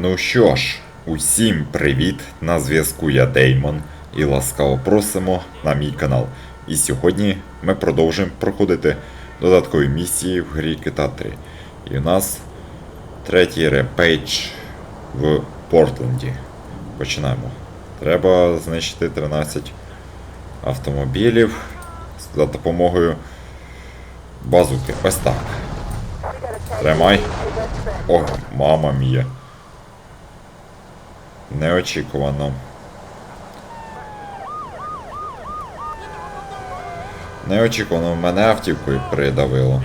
Ну що ж, усім привіт! На зв'язку я Деймон і ласкаво просимо на мій канал. І сьогодні ми продовжуємо проходити додаткові місії в грі Кита 3. І у нас третій репейдж в Портленді. Починаємо. Треба знищити 13 автомобілів за допомогою базуки. Ось так. Тримай. О, мама мія. Неочікувано. Неочікувано мене автівкою придавило.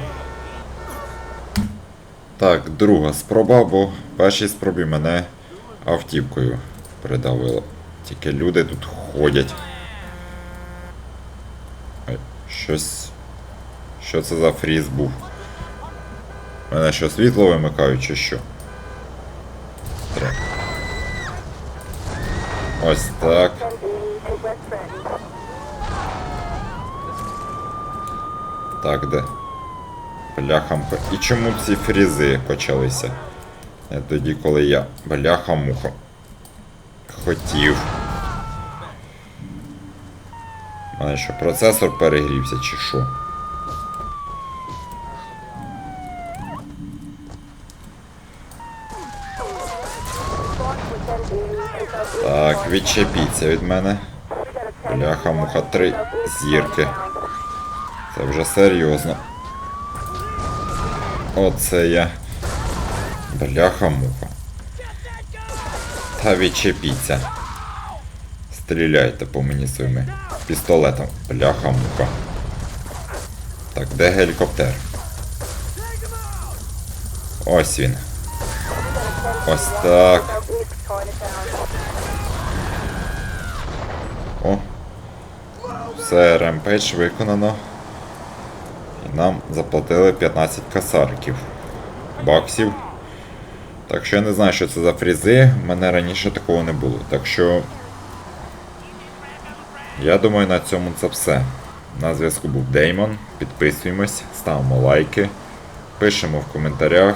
Так, друга спроба, бо в першій спробі мене автівкою придавило. Тільки люди тут ходять. Щось. Що це за фріз був? Мене що світло вимикають чи що? Тре. Ось так. Так, де? Бляха-муха. І чому ці фрізи почалися? Не тоді, коли я бляха-муха. Хотів. У мене що, процесор перегрівся чи що? Так, відчепіться від мене. Бляха, муха, три зірки. Це вже серйозно. Оце я. Бляха муха. Та відчепіться. Стріляйте по мені своїми пістолетами. Бляха муха. Так, де гелікоптер? Ось він. Ось так. О. Все, ремпейдж виконано. І нам заплатили 15 касарків. Баксів. Так що я не знаю, що це за фрізи. У мене раніше такого не було. Так що. Я думаю, на цьому це все. На зв'язку був Деймон. Підписуємось, ставимо лайки, пишемо в коментарях.